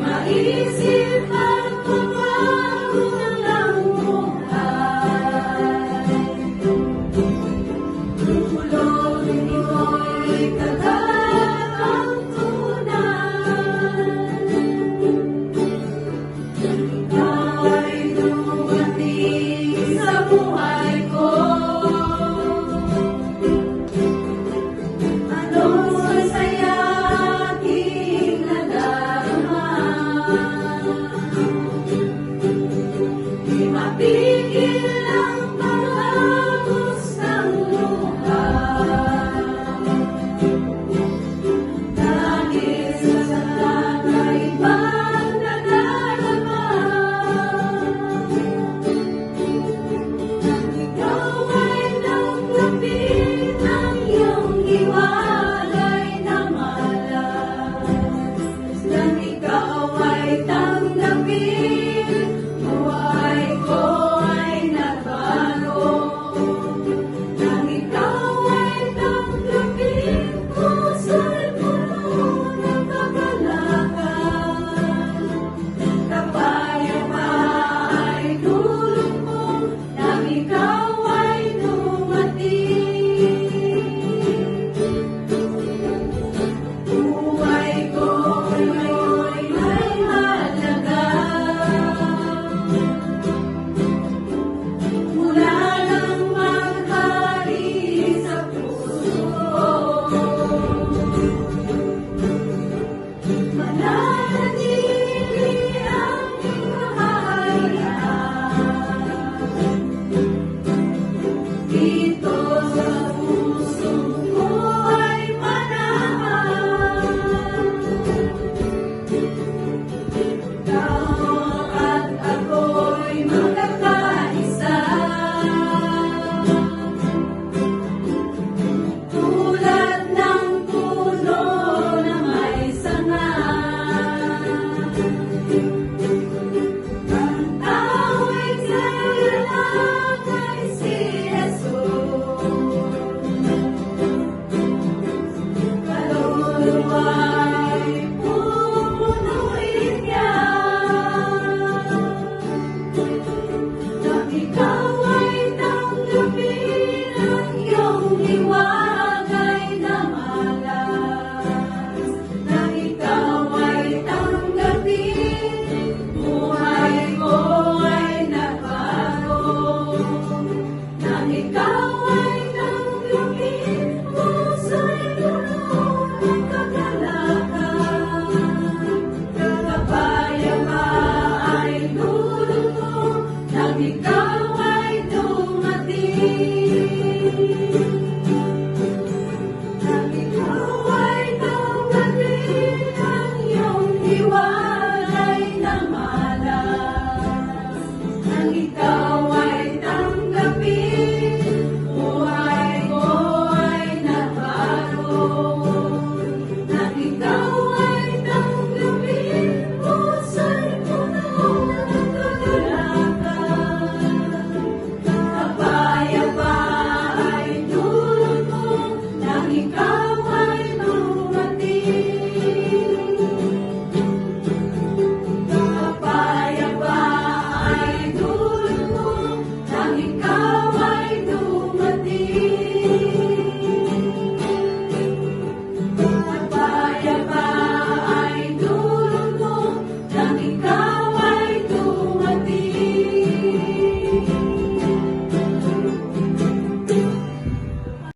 maisip ang pagbago ng languhan. Tutulongin mo'y tagat tunan. Ika'y dumating sa ko. Ano Bye. Ikaw